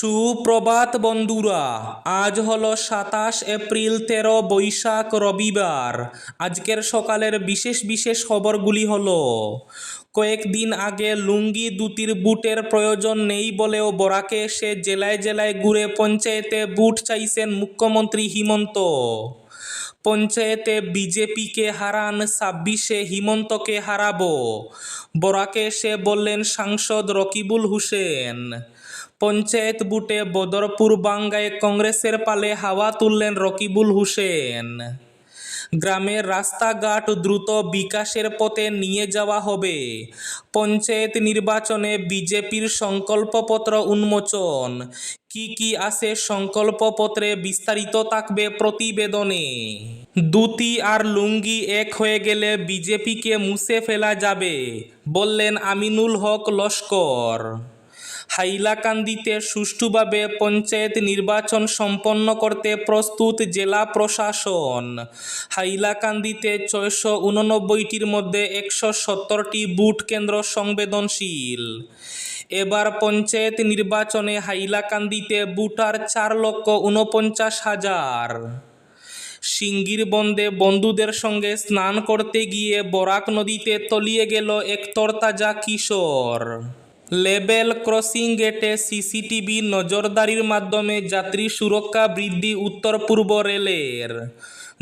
সুপ্রভাত বন্ধুরা, আজ হলো সাতাশ এপ্রিল তেরো বৈশাখ রবিবার। আজকের সকালের বিশেষ বিশেষ খবরগুলি হলো, কয়েকদিন আগে লুঙ্গি দুটির বুটের প্রয়োজন নেই বলেও বরাকে এসে জেলায় জেলায় ঘুরে পঞ্চায়েতে বুট চাইছেন মুখ্যমন্ত্রী হিমন্ত। পঞ্চায়েতে বিজেপিকে হারান, ছাব্বিশে হিমন্তকে হারাবো। বরাকে এসে বললেন সাংসদ রকিবুল হোসেন। পঞ্চায়েত বুটে বদরপুর বাঙ্গায় কংগ্রেসের পালে হাওয়া তুললেন রকিবুল হোসেন। গ্রামের রাস্তাঘাট দ্রুত বিকাশের পথে নিয়ে যাওয়া হবে। পঞ্চায়েত নির্বাচনে বিজেপির সংকল্পপত্র উন্মোচন। কি কি আছে সংকল্পপত্রে বিস্তারিত থাকবে প্রতিবেদনে। দুতি আর লুঙ্গি এক হয়ে গেলে বিজেপিকে মুছে ফেলা যাবে, বললেন আমিনুল হক লস্কর। হাইলাকান্দিতে সুষ্ঠুভাবে পঞ্চায়েত নির্বাচন সম্পন্ন করতে প্রস্তুত জেলা প্রশাসন। হাইলাকান্দিতে ছয়শো উননব্বইটির মধ্যে একশো সত্তরটি বুট কেন্দ্র সংবেদনশীল। এবার পঞ্চায়েত নির্বাচনে হাইলাকান্দিতে বুটার চার লক্ষ উনপঞ্চাশ হাজার। সিঙ্গির বন্দে বন্ধুদের সঙ্গে স্নান করতে গিয়ে বরাক নদীতে তলিয়ে গেল এক তরতাজা কিশোর। লেভেল ক্রসিং গেটে সিসিটিভি নজরদারির মাধ্যমে যাত্রী সুরক্ষা বৃদ্ধি উত্তর পূর্ব রেলের।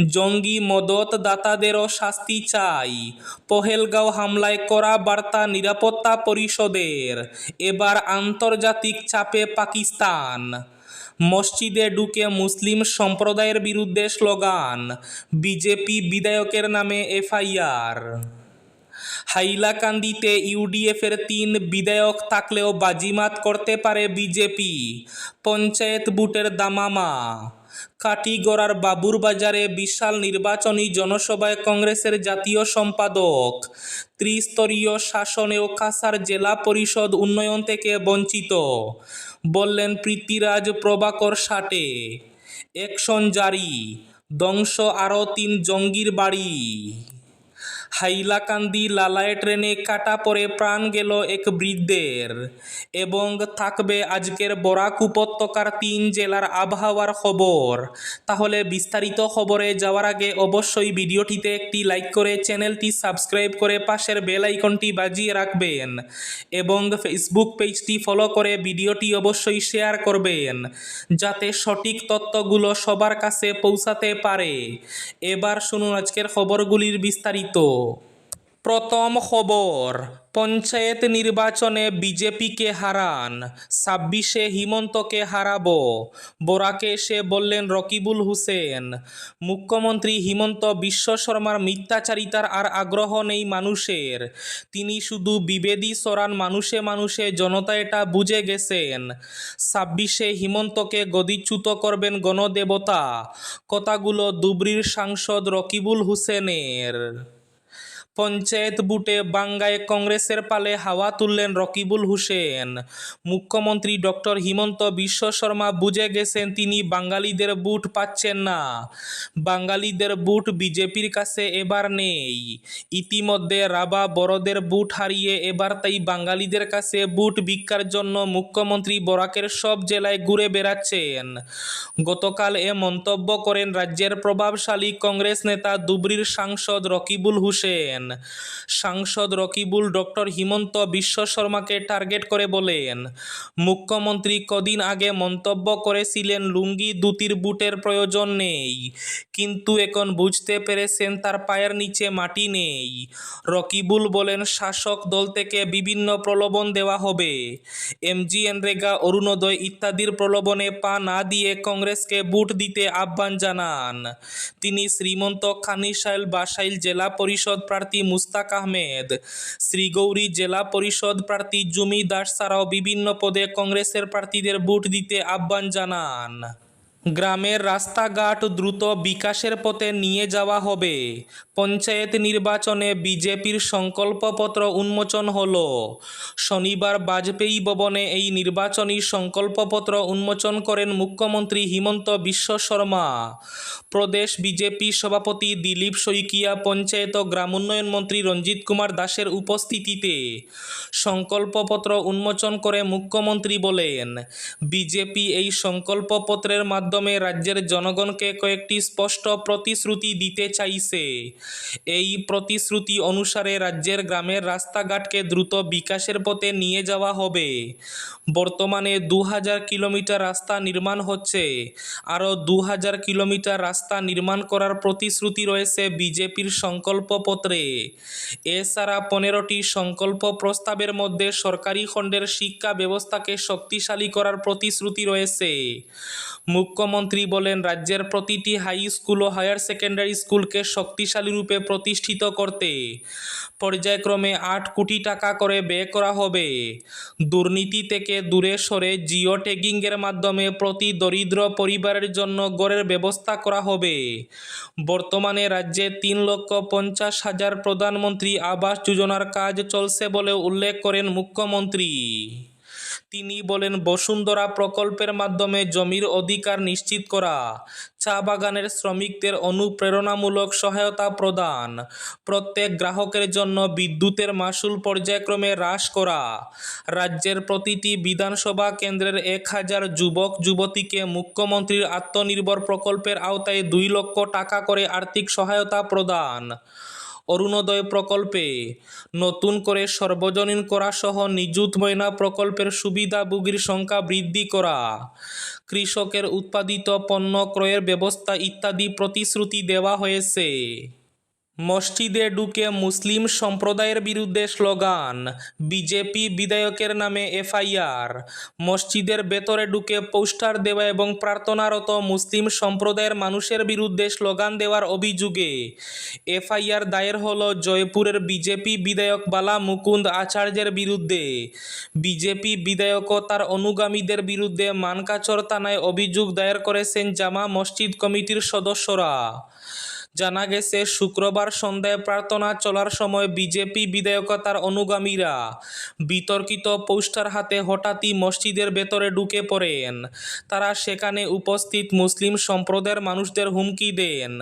জঙ্গি মদতদাতাদেরও শাস্তি চাই। পহেলগাঁও হামলায় করা বার্তা নিরাপত্তা পরিষদের। এবার আন্তর্জাতিক চাপে পাকিস্তান। মসজিদে ঢুকে মুসলিম সম্প্রদায়ের বিরুদ্ধে স্লোগান, বিজেপি বিধায়কের নামে এফআইআর। হাইলাকান্দিতে ইউডিএফের তিন বিধায়ক থাকলেও বাজিমাত করতে পারে বিজেপি। পঞ্চায়েত বুটের দামামা। কাটিগড়ার বাবুর বাজারে বিশাল নির্বাচনী জনসভায় কংগ্রেসের জাতীয় সম্পাদক। ত্রিস্তরীয় শাসনেও কাসার জেলা পরিষদ উন্নয়ন থেকে বঞ্চিত। বললেন পৃথ্বীরাজ প্রভাকর সাটে একশন জারি। দংশ আরও তিন জঙ্গির বাড়ি। হাইলাকান্দি লালায় ট্রেনে কাটা পড়ে প্রাণ গেল এক বৃদ্ধের। এবং থাকবে আজকের বরাক উপত্যকার তিন জেলার আবহাওয়ার খবর। তাহলে বিস্তারিত খবরে যাওয়ার আগে অবশ্যই ভিডিওটিতে একটি লাইক করে চ্যানেলটি সাবস্ক্রাইব করে পাশের বেল আইকনটি বাজিয়ে রাখবেন। এবং ফেসবুক পেজটি ফলো করে ভিডিওটি অবশ্যই শেয়ার করবেন, যাতে সঠিক তথ্যগুলো সবার কাছে পৌঁছাতে পারে। এবার শুনুন আজকের খবরগুলির বিস্তারিত। প্রথম খবর, পঞ্চায়েত নির্বাচনে বিজেপিকে হারান, ছাব্বিশে হিমন্তকে হারাবো। বোরাকে এসে বললেন রকিবুল হুসেন, মুখ্যমন্ত্রী হিমন্ত বিশ্ব শর্মার মিথ্যাচারিতার আর আগ্রহ নেই মানুষের। তিনি শুধু বিবেদী সরান মানুষে মানুষে জনতা এটা বুঝে গেছেন। ছাব্বিশে হিমন্তকে গদিচ্যুত করবেন গণদেবতা, কথাগুলো দুবরির সাংসদ রকিবুল হোসেনের। পঞ্চায়েত বুটে বাঙ্গায় কংগ্রেসের পালে হাওয়া তুললেন রকিবুল হুসেন। মুখ্যমন্ত্রী ডক্টর হিমন্ত বিশ্ব শর্মা বুঝে গেছেন তিনি বাঙালিদের বুট পাচ্ছেন না। বাঙালিদের বুট বিজেপির কাছে এবার নেই। ইতিমধ্যে রাবা বড়দের বুট হারিয়ে এবার তাই বাঙালিদের কাছে বুট ভিক্ষার জন্য মুখ্যমন্ত্রী বরাকের সব জেলায় ঘুরে বেড়াচ্ছেন। গতকাল এ মন্তব্য করেন রাজ্যের প্রভাবশালী কংগ্রেস নেতা দুবরির সাংসদ রকিবুল হোসেন। সাংসদ রকিবুল ডক্টর হিমন্ত বিশ্ব শর্মাকে টার্গেট করে বলেন, মুখ্যমন্ত্রী কদিন আগে মন্তব্য করেছিলেন, লুঙ্গি দুতির বুটের প্রয়োজন নেই। কিন্তু এখন বুঝতে পেরেছেন তার পায়ের নিচে মাটি নেই। রকিবুল বলেন, শাসক দল থেকে বিভিন্ন প্রলোভন দেওয়া হবে। এমজিএন রেগা অরুণোদয় ইত্যাদির প্রলোভনে পা না দিয়ে কংগ্রেসকে বুট দিতে আহ্বান জানান। তিনি শ্রীমন্ত খানিশাইল বাসাইল জেলা পরিষদ প্রার্থী মুস্তাক আহমেদ। শ্রীগৌরী জেলা পরিষদ প্রার্থী জুমি দাস ছাড়াও বিভিন্ন পদে কংগ্রেসের প্রার্থীদের ভোট দিতে আহ্বান জানান। গ্রামের রাস্তাঘাট দ্রুত বিকাশের পথে নিয়ে যাওয়া হবে। পঞ্চায়েত নির্বাচনে বিজেপির সংকল্পপত্র উন্মোচন হল। শনিবার বাজপেয়ী ভবনে এই নির্বাচনী সংকল্পপত্র উন্মোচন করেন মুখ্যমন্ত্রী হিমন্ত বিশ্ব শর্মা। প্রদেশ বিজেপি সভাপতি দিলীপ শইকিয়া, পঞ্চায়েত ও গ্রামোন্নয়ন মন্ত্রী রঞ্জিত কুমার দাসের উপস্থিতিতে সংকল্পপত্র উন্মোচন করে মুখ্যমন্ত্রী বলেন, বিজেপি এই সংকল্পপত্রের মাধ্যমে রাজ্যের জনগণকে কয়েকটি স্পষ্ট প্রতিশ্রুতি দিতে চাইছে। এই প্রতিশ্রুতি অনুসারে রাজ্যের গ্রামের রাস্তাঘাটকে দ্রুত বিকাশের পথে নিয়ে যাওয়া হবে। বর্তমানে দু হাজার কিলোমিটার রাস্তা নির্মাণ হচ্ছে। আরও দু হাজার কিলোমিটার রাস্তা নির্মাণ করার প্রতিশ্রুতি রয়েছে বিজেপির সংকল্পপত্রে এছাড়া পনেরোটি সংকল্প প্রস্তাবের মধ্যে সরকারি খণ্ডের শিক্ষা ব্যবস্থাকে শক্তিশালী করার প্রতিশ্রুতি রয়েছে। মুখ্যমন্ত্রী বলেন, রাজ্যের প্রতিটি হাই স্কুল ও হায়ার সেকেন্ডারি স্কুলকে শক্তিশালী রূপে প্রতিষ্ঠিত করতে পর্যায়ক্রমে আট কোটি টাকা করে ব্যয় করা হবে। দুর্নীতি থেকে দূরে সরে জিও ট্যাগিংয়ের মাধ্যমে প্রতি দরিদ্র পরিবারের জন্য গড়ের ব্যবস্থা করা হবে। বর্তমানে রাজ্যে তিন লক্ষ পঞ্চাশ হাজার প্রধানমন্ত্রী আবাস যোজনার কাজ চলছে বলে উল্লেখ করেন মুখ্যমন্ত্রী। তিনি বলেন, বসুন্ধরা প্রকল্পের মাধ্যমে জমির অধিকার নিশ্চিত করা, চা বাগানের শ্রমিকদের অনুপ্রেরণামূলক সহায়তা প্রদান, প্রত্যেক গ্রাহকের জন্য বিদ্যুতের মাসুল পর্যায়ক্রমে হ্রাস করা, রাজ্যের প্রতিটি বিধানসভা কেন্দ্রের এক হাজার যুবক, যুবতীকে মুখ্যমন্ত্রীর আত্মনির্ভর প্রকল্পের আওতায় দুই লক্ষ টাকা করে আর্থিক সহায়তা প্রদান। অরুণোদয় প্রকল্পে। নতুন করে সর্বজনীন করা সহ নিযুত ময়না প্রকল্পের সুবিধাভোগীর সংখ্যা বৃদ্ধি করা। কৃষকের উৎপাদিত পণ্য ক্রয়ের ব্যবস্থা ইত্যাদি প্রতিশ্রুতি দেওয়া হয়েছে। মসজিদে ঢুকে মুসলিম সম্প্রদায়ের বিরুদ্ধে স্লোগান, বিজেপি বিধায়কের নামে এফআইআর। মসজিদের ভেতরে ঢুকে পোস্টার দেওয়া এবং প্রার্থনারত মুসলিম সম্প্রদায়ের মানুষের বিরুদ্ধে স্লোগান দেওয়ার অভিযোগে এফআইআর দায়ের হল জয়পুরের বিজেপি বিধায়ক বালা মুকুন্দ আচার্যের বিরুদ্ধে। বিজেপি বিধায়ক তার অনুগামীদের বিরুদ্ধে মানকাচর থানায় অভিযোগ দায়ের করেছেন জামা মসজিদ কমিটির সদস্যরা। জানা গেছে, শুক্রবার সন্ধ্যায় প্রার্থনা চলার সময় বিজেপি বিধায়ক ও তার অনুগামীরা বিতর্কিত পোস্টার হাতে হঠাৎই মসজিদের ভেতরে ঢুকে পড়েন। তারা সেখানে উপস্থিত মুসলিম সম্প্রদায়ের মানুষদের হুমকি দেন।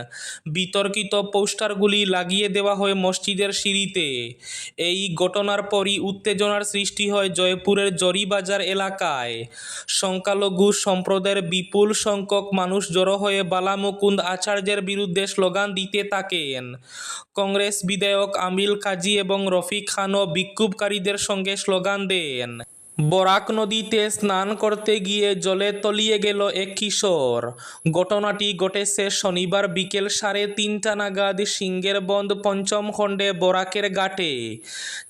বিতর্কিত পোস্টারগুলি লাগিয়ে দেওয়া হয় মসজিদের সিঁড়িতে। এই ঘটনার পরই উত্তেজনার সৃষ্টি হয় জয়পুরের জরিবাজার এলাকায়। সংখ্যালঘু সম্প্রদায়ের বিপুল সংখ্যক মানুষ জড়ো হয়ে বালামুকুন্দ আচার্যের বিরুদ্ধে স্লোগান দিতে থাকেন। কংগ্রেস বিধায়ক আমিল কাজী এবং রফিক খানও বিক্ষোভকারীদের সঙ্গে স্লোগান দেন। বরাক নদীতে স্নান করতে গিয়ে জলে তলিয়ে গেল এক কিশোর। ঘটনাটি ঘটেছে শনিবার বিকেল সাড়ে তিনটা নাগাদ সিংহের বন্ধ পঞ্চম খণ্ডে বরাকের ঘাটে।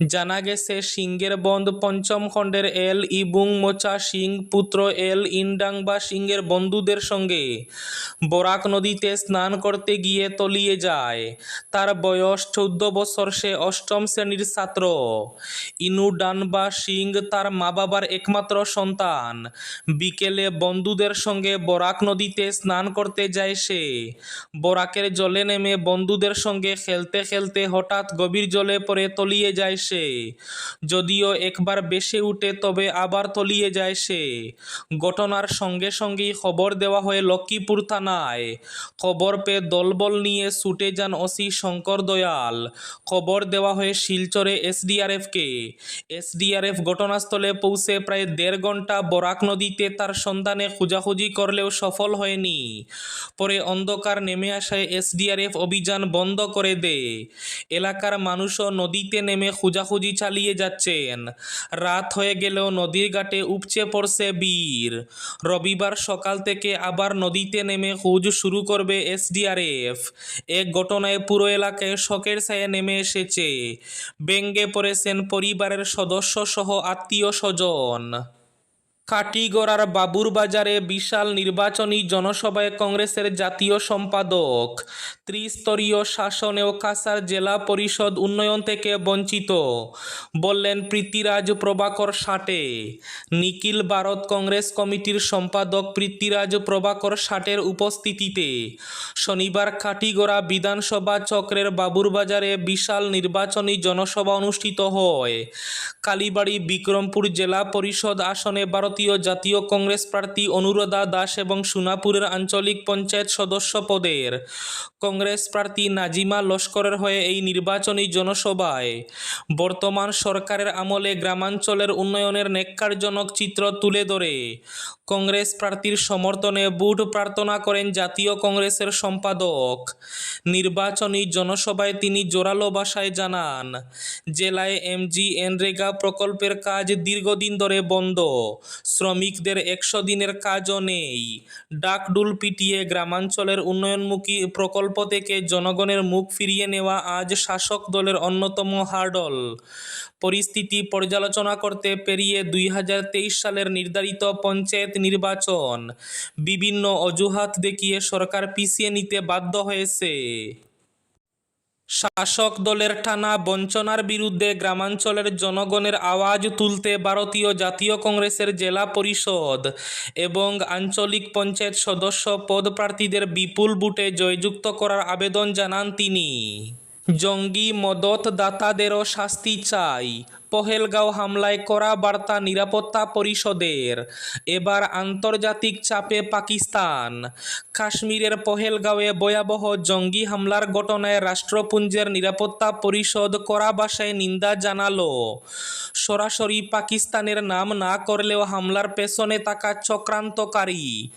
জানা গেছে, সিংহের বন্ধ পঞ্চম খণ্ডের এল ইবুং মোচা সিং পুত্র এল ইন্ডাংবা সিংয়ের বন্ধুদের সঙ্গে। বরাক নদীতে স্নান করতে গিয়ে তলিয়ে যায়। তার বয়স চৌদ্দ বছর, সে অষ্টম শ্রেণির ছাত্র। ইনু ডানবা সিং তার মা বাবার একমাত্র সন্তান। বিকেলে বন্ধুদের সঙ্গে বরাক নদীতে স্নান করতে যায় সে। বরাকের জলে নেমে বন্ধুদের সঙ্গে খেলতে খেলতে হঠাৎ গভীর জলে পড়ে তলিয়ে যায় সে। যদিও একবার বেশে উঠে তবে আবার তলিয়ে যায় সে। ঘটনার সঙ্গে সঙ্গেই খবর দেওয়া হয় লক্ষ্মীপুর থানায়। খবর পেয়ে দলবল নিয়ে ছুটে যান ওসি শঙ্কর দয়াল। খবর দেওয়া হয় শিলচরে এসডিআরএফকে। এসডিআরএফ ঘটনাস্থলে পৌঁছে প্রায় দেড় ঘণ্টা বরাক নদীতে তার সন্ধানে খোঁজাখুঁজি করলেও সফল হয়নি। পরে অন্ধকার নেমে আসায় এসডিআরএফ অভিযান বন্ধ করে দেয়। এলাকার মানুষও নদীতে নেমে খোঁজাখুঁজি চালিয়ে যাচ্ছেন। রাত হয়ে গেলেও নদীর ঘাটে উপচে পড়ছে বীর। রবিবার সকাল থেকে আবার নদীতে নেমে খোঁজ শুরু করবে এসডিআরএফ। এক ঘটনায় পুরো এলাকায় শোকের ছায়া নেমে এসেছে। ব্যঙ্গে পড়েছেন পরিবারের সদস্য সহ আত্মীয় স্বজন John কাটিগড়ার বাবুরবাজারে বিশাল নির্বাচনী জনসভায় কংগ্রেসের জাতীয় সম্পাদক। ত্রিস্তরীয় শাসনেও কাসার জেলা পরিষদ উন্নয়ন থেকে বঞ্চিত, বললেন প্রীতিরাজ প্রভাকর ষাটে নিখিল ভারত কংগ্রেস কমিটির সম্পাদক প্রীতিরাজ প্রভাকর ষাটের উপস্থিতিতে শনিবার কাটিগড়া বিধানসভা চক্রের বাবুরবাজারে বিশাল নির্বাচনী জনসভা অনুষ্ঠিত হয়। কালীবাড়ি বিক্রমপুর জেলা পরিষদ আসনে ভারতীয় জাতীয় কংগ্রেস প্রার্থী অনুরাধা দাস এবং সোনাপুরের আঞ্চলিক পঞ্চায়েত সদস্য পদের। কংগ্রেস প্রার্থী নাজিমা লস্করের হয়ে এই নির্বাচনী জনসভায় বর্তমান সরকারের আমলে গ্রামাঞ্চলের উন্নয়নের নেককারজনক চিত্র তুলে ধরে। কংগ্রেস প্রার্থীর সমর্থনে বুট প্রার্থনা করেন জাতীয় কংগ্রেসের সম্পাদক। নির্বাচনী জনসভায় তিনি জোরালো ভাষায় জানান, জেলায় এমজি এনরেগা প্রকল্পের কাজ দীর্ঘদিন ধরে বন্ধ। শ্রমিকদের একশো দিনের কাজও নেই। ডাকডুল পিটিয়ে গ্রামাঞ্চলের উন্নয়নমুখী প্রকল্প থেকে জনগণের মুখ ফিরিয়ে নেওয়া আজ শাসক দলের অন্যতম হার্ডল। পরিস্থিতি পর্যালোচনা করতে পেরিয়ে দুই হাজার তেইশ সালের নির্ধারিত পঞ্চায়েত নির্বাচন। বিভিন্ন অজুহাত দেখিয়ে সরকার পিছিয়ে নিতে বাধ্য হয়েছে। শাসক দলের টানা বঞ্চনার বিরুদ্ধে গ্রামাঞ্চলের জনগণের আওয়াজ তুলতে ভারতীয় জাতীয় কংগ্রেসের জেলা পরিষদ এবং আঞ্চলিক পঞ্চায়েত সদস্য পদপ্রার্থীদের বিপুল বুটে জয়যুক্ত করার আবেদন জানান তিনি। জঙ্গি মদতদাতাদেরও শাস্তি চাই। পহেলগাঁও হামলায় করা বার্তা নিরাপত্তা পরিষদের। এবার আন্তর্জাতিক চাপে পাকিস্তান। কাশ্মীরের পহেলগাঁওয়ে ভয়াবহ জঙ্গি হামলার ঘটনায় রাষ্ট্রপুঞ্জের নিরাপত্তা পরিষদ কড়া ভাষায় নিন্দা জানালো। সরাসরি পাকিস্তানের নাম না করলেও হামলার পেছনে থাকা চক্রান্তকারী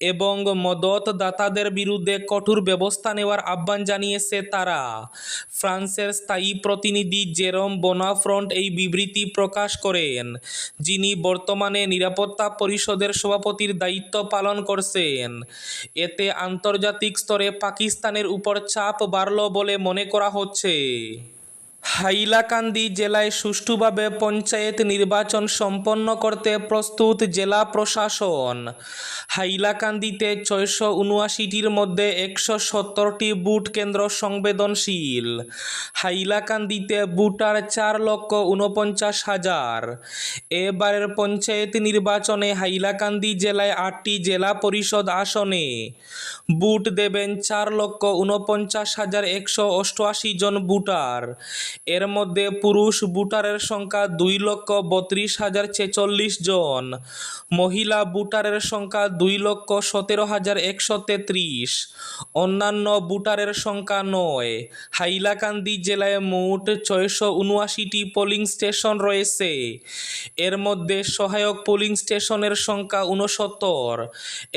এবং মদতদাতাদের বিরুদ্ধে কঠোর ব্যবস্থা নেওয়ার আহ্বান জানিয়েছে তারা। ফ্রান্সের স্থায়ী প্রতিনিধি জেরম বোনাফ্রন্ট এই বিবৃতি প্রকাশ করেন, যিনি বর্তমানে নিরাপত্তা পরিষদের সভাপতির দায়িত্ব পালন করছেন। এতে আন্তর্জাতিক স্তরে পাকিস্তানের উপর চাপ বাড়ল বলে মনে করা হচ্ছে। হাইলাকান্দি জেলায় সুষ্ঠুভাবে পঞ্চায়েত নির্বাচন সম্পন্ন করতে প্রস্তুত জেলা প্রশাসন। হাইলাকান্দিতে ছয়শো উনআশিটির মধ্যে একশো সত্তরটি বুট কেন্দ্র সংবেদনশীল। হাইলাকান্দিতে বুটার চার লক্ষ উনপঞ্চাশ হাজার। এবারের পঞ্চায়েত নির্বাচনে হাইলাকান্দি জেলায় আটটি জেলা পরিষদ আসনে। বুট দেবেন চার লক্ষ উনপঞ্চাশ হাজার একশো অষ্টআশি জন বুটার। এর মধ্যে পুরুষ বুটারের সংখ্যা দুই লক্ষ বত্রিশ হাজার ছেচল্লিশ জন, মহিলা বুটারের সংখ্যা দুই লক্ষ সতেরো হাজার একশো তেত্রিশ, অন্যান্য বুটারের সংখ্যা নয়। হাইলাকান্দি জেলায় মোট ছয়শো উনআশিটি পোলিং স্টেশন রয়েছে। এর মধ্যে সহায়ক পোলিং স্টেশনের সংখ্যা উনসত্তর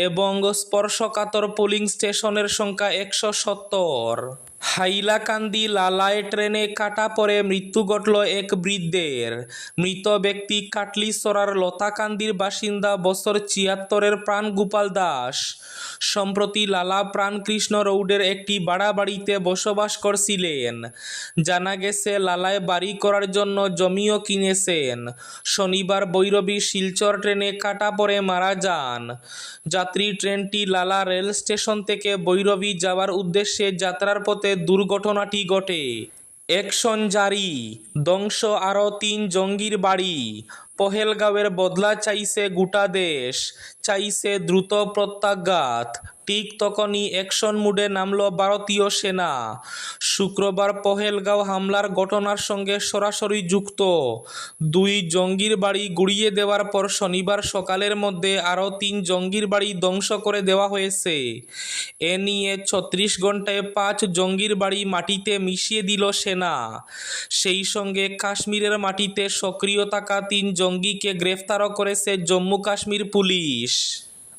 এবং স্পর্শকাতর পোলিং স্টেশনের সংখ্যা একশো সত্তর। হাইলাকান্দি লালায় ট্রেনে কাটা পরে মৃত্যু ঘটল এক বৃদ্ধের। মৃত ব্যক্তি কাটলিসরার লতাকান্দির বাসিন্দা বছর ছিয়াত্তরের প্রাণ গোপাল দাস। সম্প্রতি লালা প্রাণকৃষ্ণ রৌডের একটি বাড়া বাড়িতে বসবাস করছিলেন। জানা গেছে, লালায় বাড়ি করার জন্য জমিও কিনেছেন। শনিবার বৈরবী শিলচর ট্রেনে কাটা পরে মারা যান। যাত্রী ট্রেনটি লালা রেল স্টেশন থেকে বৈরবী যাওয়ার উদ্দেশ্যে যাত্রার পথে দুর্ঘটনাটি ঘটে। একশন জারি ধ্বংস আরও তিন জঙ্গির বাড়ি। পহেলগাঁওয়ের বদলা চাইছে গোটা দেশ। চাইছে দ্রুত প্রত্যাঘাত। ঠিক তখনই অ্যাকশন মুডে নামল ভারতীয় সেনা। শুক্রবার পহেলগাঁও হামলার ঘটনার সঙ্গে সরাসরি যুক্ত। দুই জঙ্গির বাড়ি গুড়িয়ে দেওয়ার পর শনিবার সকালের মধ্যে আরও তিন জঙ্গির বাড়ি ধ্বংস করে দেওয়া হয়েছে। এ নিয়ে ছত্রিশ ঘন্টায় পাঁচ জঙ্গির বাড়ি মাটিতে মিশিয়ে দিল সেনা। সেই সঙ্গে কাশ্মীরের মাটিতে সক্রিয় থাকা তিন জঙ্গিকে গ্রেফতারও করেছে জম্মু কাশ্মীর পুলিশ। Peace.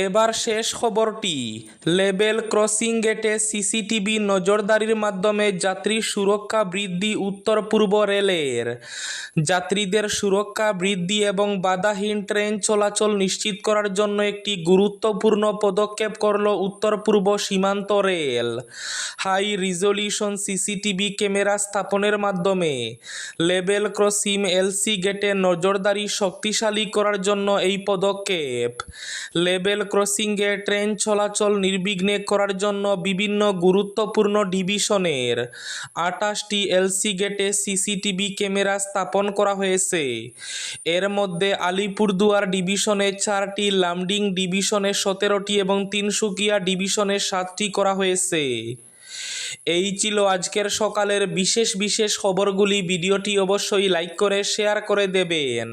এবার শেষ খবরটি। লেবেল ক্রসিং গেটে সিসিটিভি নজরদারির মাধ্যমে যাত্রী সুরক্ষা বৃদ্ধি উত্তর পূর্ব রেলের। যাত্রীদের সুরক্ষা বৃদ্ধি এবং বাধাহীন ট্রেন চলাচল নিশ্চিত করার জন্য একটি গুরুত্বপূর্ণ পদক্ষেপ করল উত্তর পূর্ব সীমান্ত রেল। হাই রিজলিউশন সিসিটিভি ক্যামেরা স্থাপনের মাধ্যমে লেবেল ক্রসিং এলসি গেটে নজরদারি শক্তিশালী করার জন্য এই পদক্ষেপ। লেভেল ক্রসিংয়ে ট্রেন চলাচল নির্বিঘ্নে করার জন্য বিভিন্ন গুরুত্বপূর্ণ ডিভিশনের। আটাশটি এলসি গেটে সিসিটিভি ক্যামেরা স্থাপন করা হয়েছে। এর মধ্যে আলিপুরদুয়ার ডিভিশনে চারটি, লামডিং ডিভিশনে সতেরোটি এবং তিনসুকিয়া ডিভিশনে সাতটি করা হয়েছে। এই ছিল আজকের সকালের বিশেষ বিশেষ খবরগুলি। ভিডিওটি অবশ্যই লাইক করে, শেয়ার করে দেবেন।